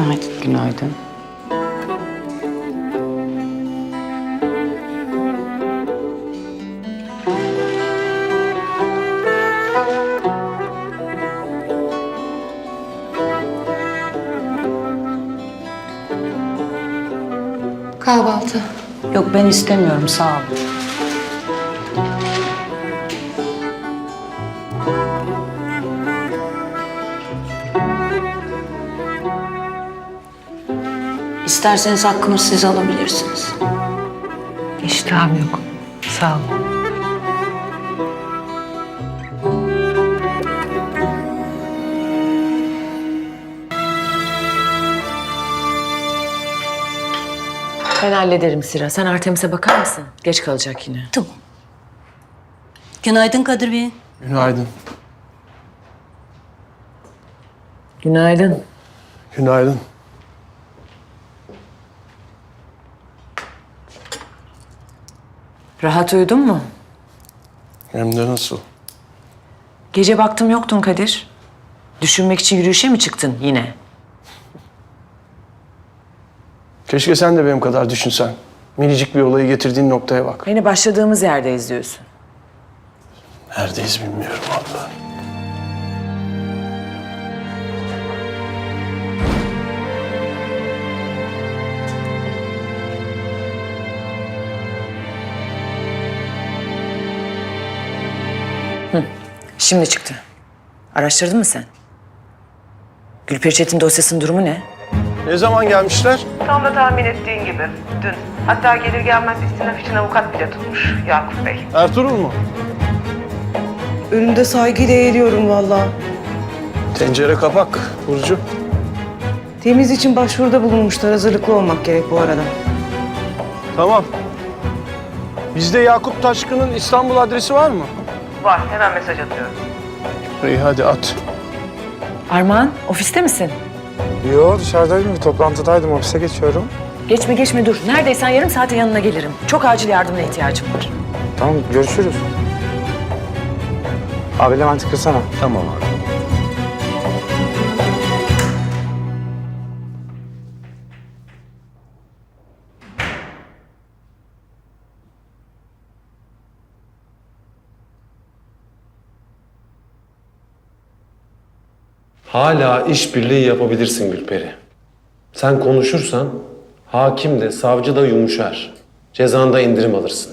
Günaydın. Günaydın. Kahvaltı. Yok ben istemiyorum sağ ol. İsterseniz hakkımı siz alabilirsiniz. İştahım yok. Sağ ol. Ben hallederim Sira. Sen Artemis'e bakar mısın? Geç kalacak yine. Tamam. Günaydın Kadir Bey. Günaydın. Günaydın. Günaydın. Rahat uyudun mu? Hem de nasıl? Gece baktım yoktun Kadir. Düşünmek için yürüyüşe mi çıktın yine? Keşke sen de benim kadar düşünsen. Minicik bir olayı getirdiğin noktaya bak. Beni başladığımız yerde izliyorsun. Neredeyiz bilmiyorum abla. Şimdi çıktı. Araştırdın mı sen? Gülperi Çetin dosyasının durumu ne? Ne zaman gelmişler? Tam da tahmin ettiğin gibi. Dün. Hatta gelir gelmez istinaf için avukat bile tutmuş Yakup Bey. Ertuğrul mu? Önünde saygıyla eğiliyorum valla. Tencere kapak Burcu. Temiz için başvuruda bulunmuşlar. Hazırlıklı olmak gerek bu arada. Tamam. Bizde Yakup Taşkın'ın İstanbul adresi var mı? Var. Hemen mesaj atıyorum. İyi hadi at. Armağan, ofiste misin? Yo dışarıdaydım bir toplantıdaydım ofise geçiyorum. Geçme geçme dur. Neredeysen yarım saate yanına gelirim. Çok acil yardımına ihtiyacım var. Tamam görüşürüz. Abi Levent'i kırsana. Tamam abi. Hala işbirliği yapabilirsin Gülperi. Sen konuşursan hakim de savcı da yumuşar. Cezanda indirim alırsın.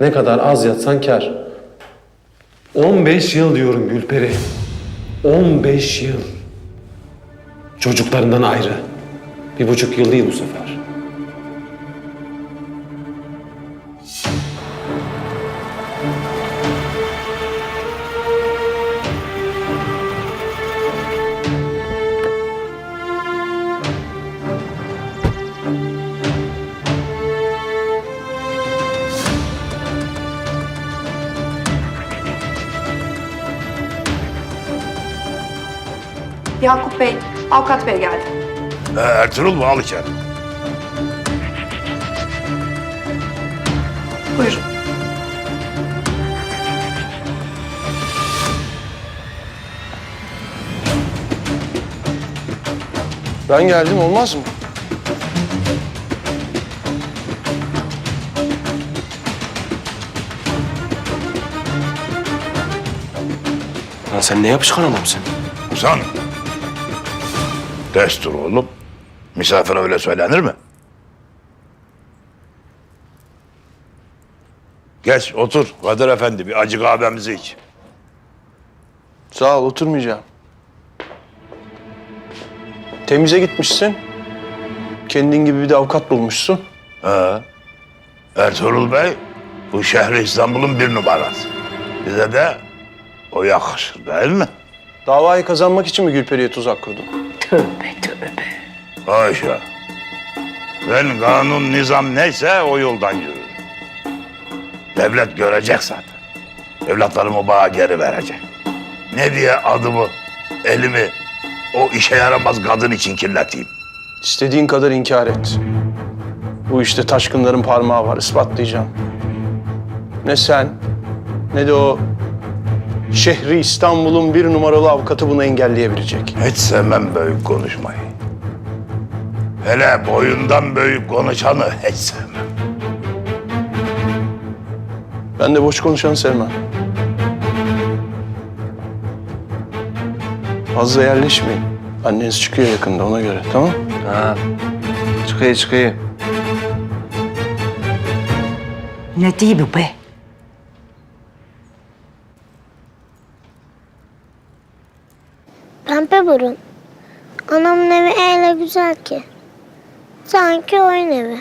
Ne kadar az yatsan kar. 15 yıl diyorum Gülperi. 15 yıl. Çocuklarından ayrı. Bir buçuk yıl değil bu sefer. Avukat Bey geldi. Ee, Ertuğrul mu? Al içeri. Buyurun. Ben geldim olmaz mı? Lan sen ne yapışkan adamsın? Ozan. Destur oğlum. Misafire öyle söylenir mi? Geç otur Kadir Efendi bir acı kahvemizi iç. Sağ ol oturmayacağım. Temize gitmişsin. Kendin gibi bir de avukat bulmuşsun. He. Ertuğrul Bey bu şehri İstanbul'un bir numarası. Bize de o yakışır değil mi? Davayı kazanmak için mi Gülperi'ye tuzak kurdun? Tövbe tövbe. Haşa. Ben kanun nizam neyse o yoldan yürürüm. Devlet görecek zaten. Evlatlarımı bana geri verecek. Ne diye adımı, elimi o işe yaramaz kadın için kirleteyim? İstediğin kadar inkar et. Bu işte taşkınların parmağı var, ispatlayacağım. Ne sen, ne de o şehri İstanbul'un bir numaralı avukatı bunu engelleyebilecek. Hiç sevmem böyle konuşmayı. Hele boyundan büyük konuşanı hiç sevmem. Ben de boş konuşanı sevmem. Fazla yerleşmeyin. Anneniz çıkıyor yakında ona göre tamam Ha. Çıkıyor çıkıyor. Ne değil bu be? Pembe burun. Anamın evi öyle güzel ki. Sanki oyun evi.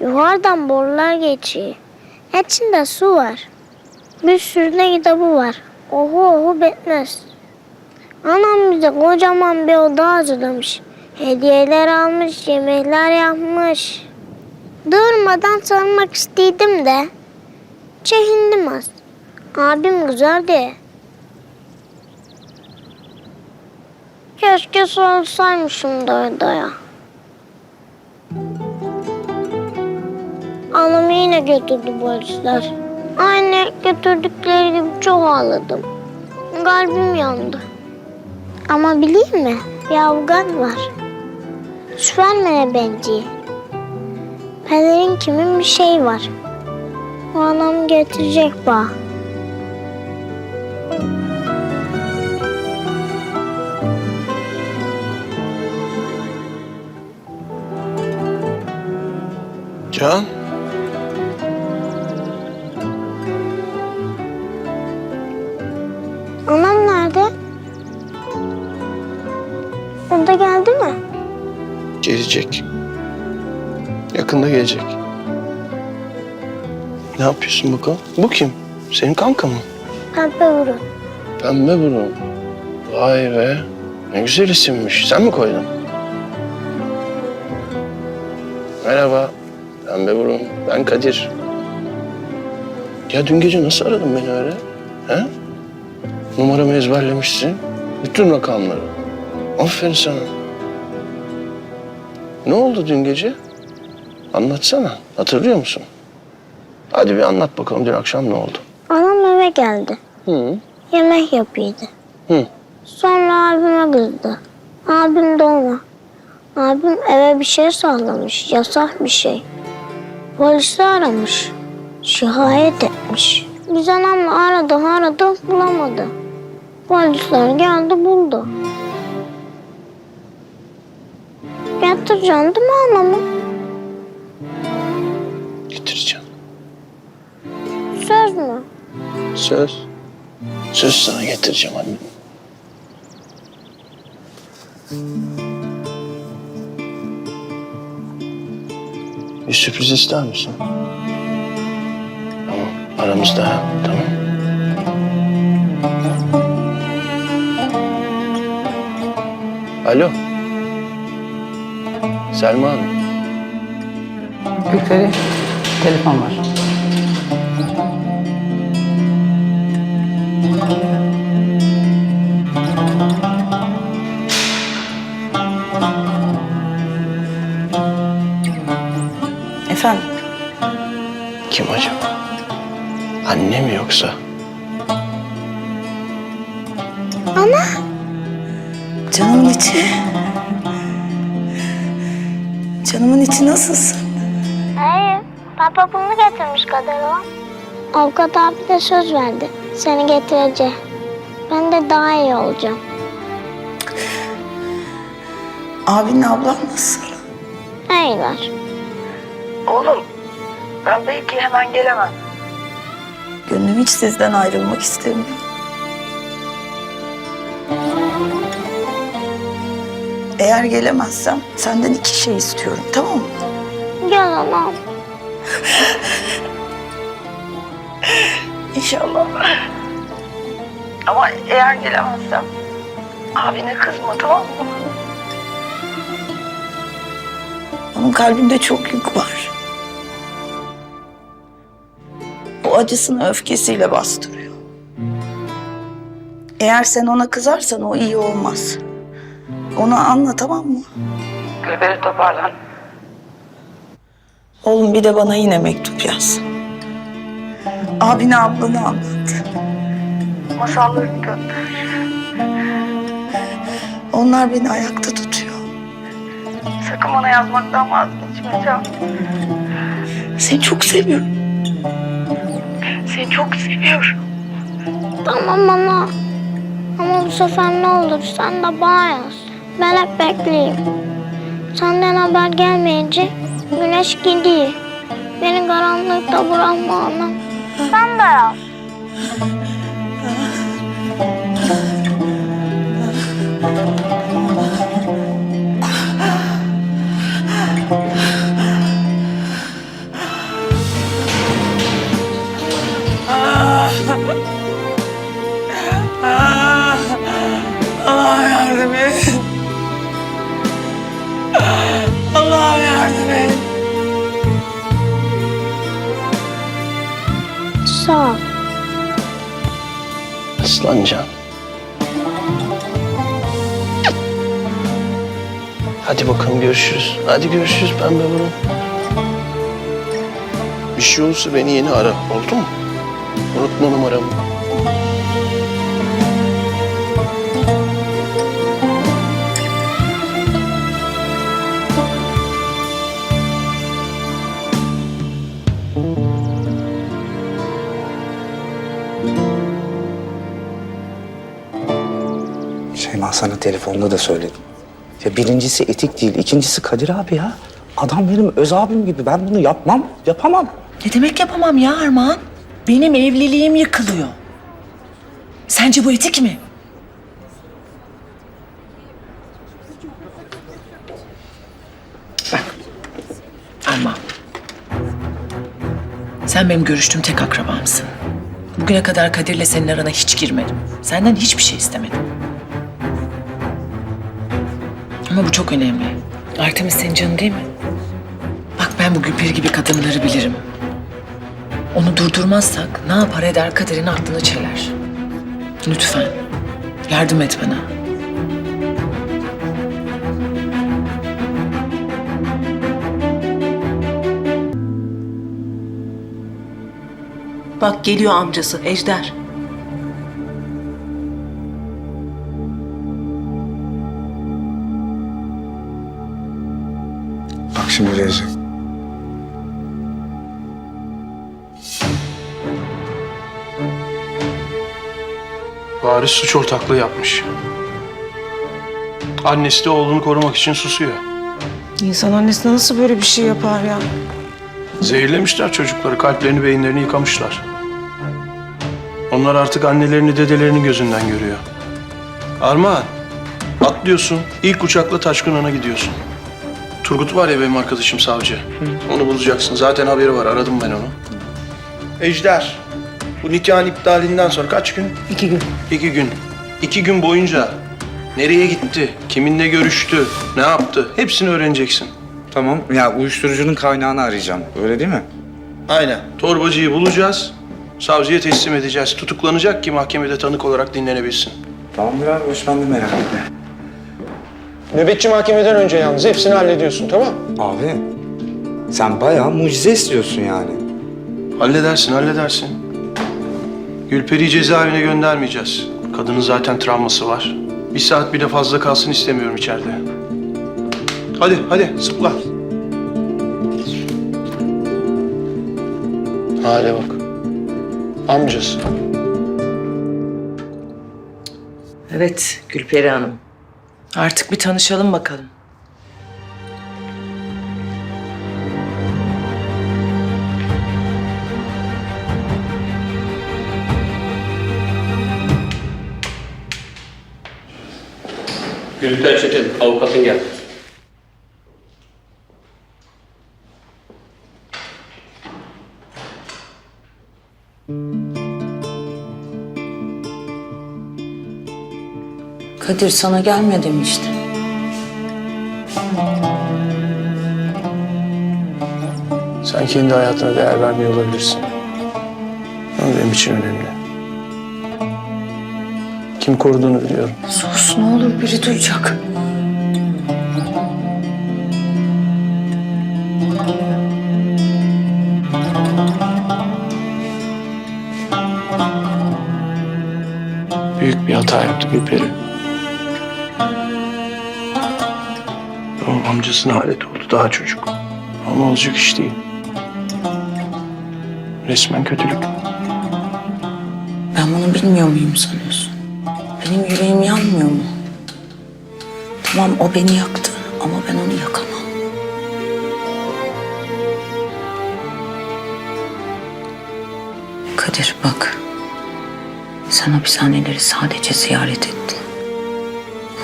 Yukarıdan borular geçiyor. İçinde su var. Bir sürü de kitabı var. Ohu ohu bitmez. Anam bize kocaman bir oda hazırlamış. Hediyeler almış, yemekler yapmış. Durmadan sarılmak isteydim de. Çekindim az. Abim güzel diye. Keşke sorulsaymışım da odaya. Anamı yine götürdü polisler. Aynı götürdükleri gibi çok ağladım. Kalbim yandı. Ama bileyim mi? Bir avukat var. Süpermen'e benziyor. Pelerin kimin bir şey var. O anam getirecek bana. Can. Anam nerede? O da geldi mi? Gelecek. Yakında gelecek. Ne yapıyorsun bakalım? Bu kim? Senin kanka mı? Pembe burun. Pembe burun. Vay be. Ne güzel isimmiş. Sen mi koydun? Merhaba. Pembe burun. Ben Kadir. Ya dün gece nasıl aradın beni öyle? He? Numaramı ezberlemişsin. Bütün rakamları. Aferin sana. Ne oldu dün gece? Anlatsana. Hatırlıyor musun? Hadi bir anlat bakalım dün akşam ne oldu? Anam eve geldi. Hı. Yemek yapıyordu. Hı. Sonra abime kızdı. Abim ona. Abim eve bir şey sallamış. Yasak bir şey. Polisi aramış. Şikayet etmiş. Biz anamla aradı aradı bulamadı. Polisler geldi buldu. Yatıracaksın değil mi anamı? Getireceğim. Söz mü? Söz. Söz sana getireceğim anne. Bir sürpriz ister misin? Tamam. Aramızda. Tamam. Alo. Selma Hanım. Gülperi, telefon var. Efendim? Kim acaba? Anne mi yoksa? Canımın içi. Canımın içi nasılsın? Hayır. Papa bunu getirmiş kadar o. Avukat abi de söz verdi. Seni getirecek. Ben de daha iyi olacağım. Abinle ablan nasıl? Hayırlar. Oğlum, ben belki hemen gelemem. Gönlüm hiç sizden ayrılmak istemiyor. Eğer gelemezsem senden iki şey istiyorum, tamam mı? Gel anam. İnşallah. Ama eğer gelemezsem abine kızma, tamam mı? Onun kalbinde çok yük var. Acısını öfkesiyle bastırıyor. Eğer sen ona kızarsan o iyi olmaz. Ona anla tamam mı? Gülberi toparlan. Oğlum bir de bana yine mektup yaz. Abine ablanı anlat. Masallarını gönder. Onlar beni ayakta tutuyor. Sakın bana yazmaktan vazgeçme Can. Seni çok seviyorum. Çok seviyorum. Tamam bana. Ama bu sefer ne olur sen de bana yaz. Ben hep bekleyeyim. Senden haber gelmeyince güneş gidiyor. Beni karanlıkta bırakma anam. Sen de yaz. Allah yardım et. Allah yardım et. Sağ ol. Aslancan. Hadi bakalım görüşürüz. Hadi görüşürüz pembe burun. Bir şey olursa beni yeni ara. Oldu mu? Unutma numaramı. Şeyma sana telefonda da söyledim. Ya birincisi etik değil, ikincisi Kadir abi ya. Adam benim öz abim gibi. Ben bunu yapmam, yapamam. Ne demek yapamam ya Armağan? Benim evliliğim yıkılıyor. Sence bu etik mi? Bak. Sen benim görüştüğüm tek akrabamsın. Bugüne kadar Kadir'le senin arana hiç girmedim. Senden hiçbir şey istemedim. Ama bu çok önemli. Artemis senin canın değil mi? Bak ben bu Gülperi gibi kadınları bilirim. Onu durdurmazsak ne yapar eder kaderin aklını çeler. Lütfen yardım et bana. Bak geliyor amcası Ejder. Şimdi gelecek. Varis suç ortaklığı yapmış. Annesi de oğlunu korumak için susuyor. İnsan annesine nasıl böyle bir şey yapar ya? Zehirlemişler çocukları, kalplerini, beyinlerini yıkamışlar. Onlar artık annelerini, dedelerini gözünden görüyor. Armağan, atlıyorsun, ilk uçakla Taşkınan'a gidiyorsun. Turgut var ya benim arkadaşım savcı. Onu bulacaksın. Zaten haberi var, aradım ben onu. Ejder, bu nikahın iptalinden sonra kaç gün? İki gün. İki gün. İki gün boyunca nereye gitti, kiminle görüştü, ne yaptı hepsini öğreneceksin. Tamam. Ya uyuşturucunun kaynağını arayacağım. Öyle değil mi? Aynen. Torbacıyı bulacağız. Savcıya teslim edeceğiz. Tutuklanacak ki mahkemede tanık olarak dinlenebilsin. Tamamdır abi. Hoş ben de merak etme. Nöbetçi mahkemeden önce yalnız hepsini hallediyorsun tamam Abi sen bayağı mucize istiyorsun yani. Halledersin, halledersin. Gülperi'yi cezaevine göndermeyeceğiz. Kadının zaten travması var. Bir saat bile fazla kalsın istemiyorum içeride. Hadi, hadi zıpla. Hale bak. Amcası. Evet Gülperi Hanım. Artık bir tanışalım bakalım. Gülter Çetin, avukatın geldi. Kadir sana gelme demişti. Sen kendi hayatına değer vermiyor olabilirsin. Ama benim için önemli. Kim koruduğunu biliyorum. Sus ne olur biri duyacak. Büyük bir hata yaptı Gülperi. Amcasına alet oldu daha çocuk. Ama olacak iş değil. Resmen kötülük. Ben bunu bilmiyor muyum sanıyorsun? Benim yüreğim yanmıyor mu? Tamam o beni yaktı ama ben onu yakamam. Kadir bak. Sen hapishaneleri sadece ziyaret ettin.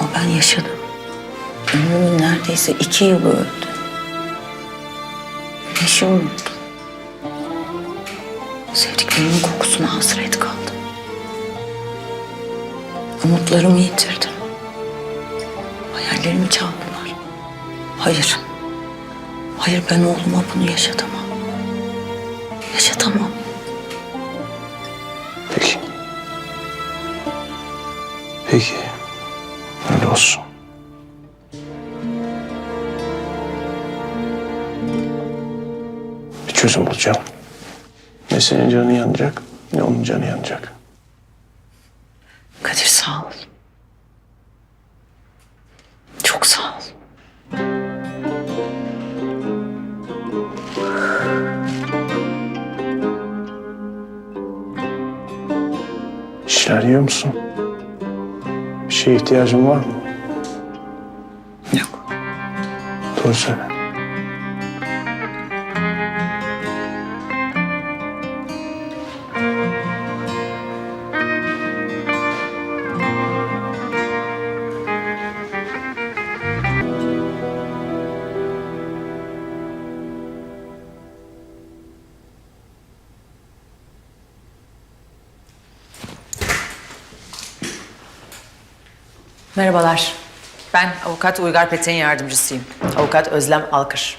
Ama ben yaşadım. Ömrümün neredeyse iki yılı öldü. Neşe unuttum. Sevdiklerimin kokusuna hasret kaldım. Umutlarımı yitirdim. Hayallerimi çaldılar. Hayır. Hayır ben oğluma bunu yaşatamam. Yaşatamam. Peki. Peki. Öyle olsun. Çözüm bulacağım. Ne senin canın yanacak ne onun canı yanacak. Kadir sağ ol. Çok sağ ol. Bir şeyler yiyor musun? Bir şeye ihtiyacın var mı? Yok. Doğru söyle. Merhabalar. Ben avukat Uygar Petek'in yardımcısıyım. Avukat Özlem Alkır.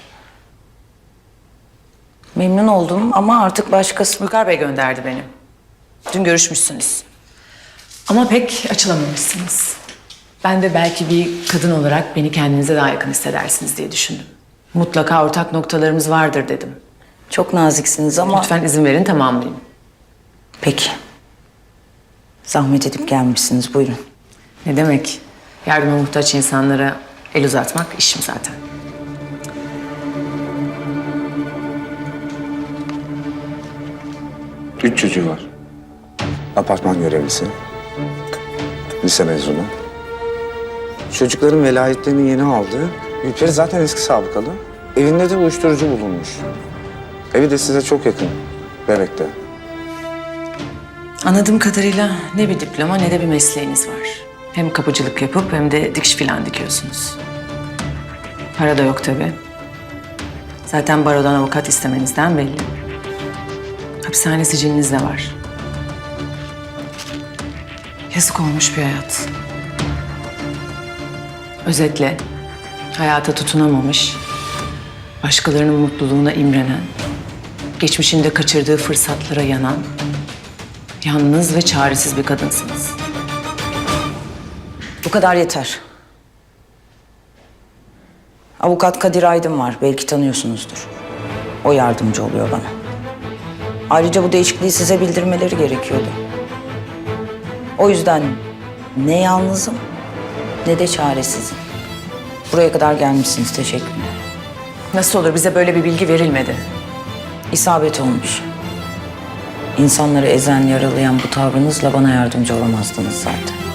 Memnun oldum ama artık başkası... Uygar Bey gönderdi beni. Dün görüşmüşsünüz. Ama pek açılamamışsınız. Ben de belki bir kadın olarak beni kendinize daha yakın hissedersiniz diye düşündüm. Mutlaka ortak noktalarımız vardır dedim. Çok naziksiniz ama... Lütfen izin verin tamamlayayım. Peki. Zahmet edip gelmişsiniz. Buyurun. Ne demek? Yardıma muhtaç insanlara el uzatmak işim zaten. Üç çocuğu var. Apartman görevlisi. Lise mezunu. Çocukların velayetlerini yeni aldı. Gülperi zaten eski sabıkalı. Evinde de uyuşturucu bulunmuş. Evi de size çok yakın. Bebek'te. Anladığım kadarıyla ne bir diploma ne de bir mesleğiniz var. Hem kapıcılık yapıp hem de dikiş filan dikiyorsunuz. Para da yok tabii. Zaten barodan avukat istemenizden belli. Hapishane siciliniz de var. Yazık olmuş bir hayat. Özetle hayata tutunamamış, başkalarının mutluluğuna imrenen, geçmişinde kaçırdığı fırsatlara yanan, yalnız ve çaresiz bir kadınsınız. Bu kadar yeter. Avukat Kadir Aydın var. Belki tanıyorsunuzdur. O yardımcı oluyor bana. Ayrıca bu değişikliği size bildirmeleri gerekiyordu. O yüzden ne yalnızım ne de çaresizim. Buraya kadar gelmişsiniz. Teşekkürler. Nasıl olur bize böyle bir bilgi verilmedi. İsabet olmuş. İnsanları ezen, yaralayan bu tavrınızla bana yardımcı olamazdınız zaten.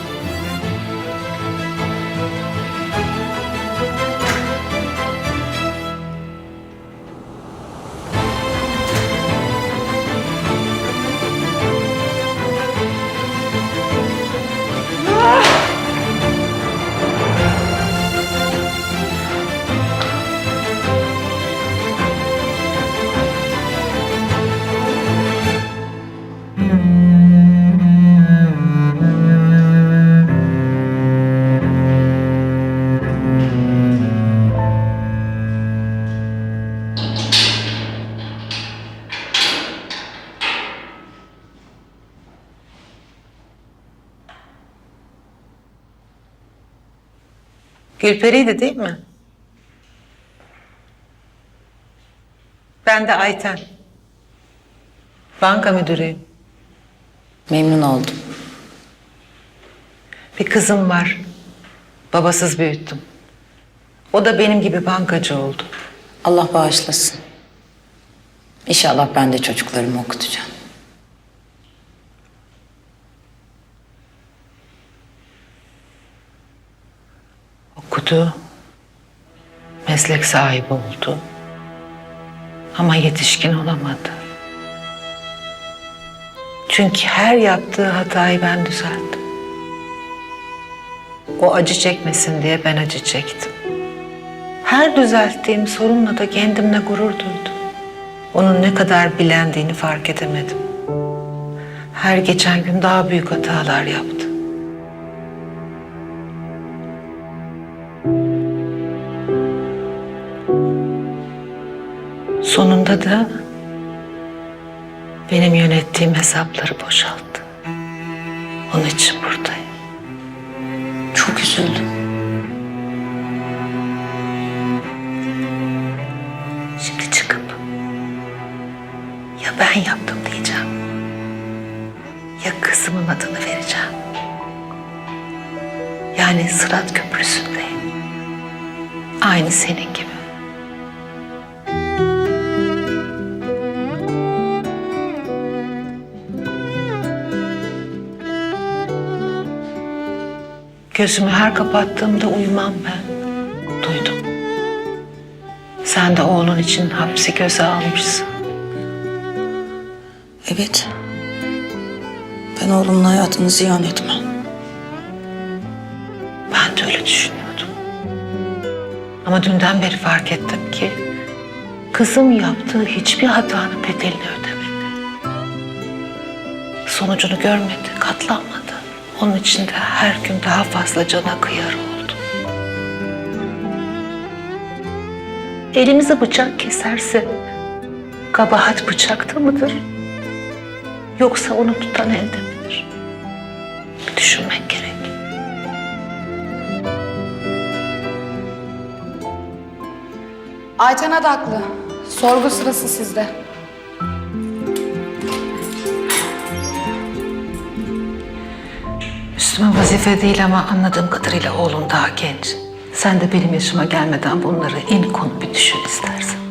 Gülperi'ydi değil mi? Ben de Ayten. Banka müdürüyüm. Memnun oldum. Bir kızım var. Babasız büyüttüm. O da benim gibi bankacı oldu. Allah bağışlasın. İnşallah ben de çocuklarımı okutacağım. Okudu. Meslek sahibi oldu. Ama yetişkin olamadı. Çünkü her yaptığı hatayı ben düzelttim. O acı çekmesin diye ben acı çektim. Her düzelttiğim sorunla da kendimle gurur duydum. Onun ne kadar bilendiğini fark edemedim. Her geçen gün daha büyük hatalar yaptı. Sonunda da benim yönettiğim hesapları boşalttı. Onun için buradayım. Çok üzüldüm. Şimdi çıkıp ya ben yaptım diyeceğim ya kızımın adını vereceğim. Yani Sırat Köprüsü'ndeyim. Aynı senin Gözümü her kapattığımda uyumam ben. Duydum. Sen de oğlun için hapsi göze almışsın. Evet. Ben oğlumun hayatını ziyan etmem. Ben de öyle düşünüyordum. Ama dünden beri fark ettim ki kızım yaptığı hiçbir hatanın bedelini ödemedi. Sonucunu görmedi, katlanmadı. Onun için de her gün daha fazla cana kıyar oldu. Elimizi bıçak keserse kabahat bıçakta mıdır? Yoksa onu tutan elde midir? Bir düşünmek gerek. Ayten Adaklı. Sorgu sırası sizde. Üstüme vazife değil ama anladığım kadarıyla oğlun daha genç. Sen de benim yaşıma gelmeden bunları en konu bir düşün istersen.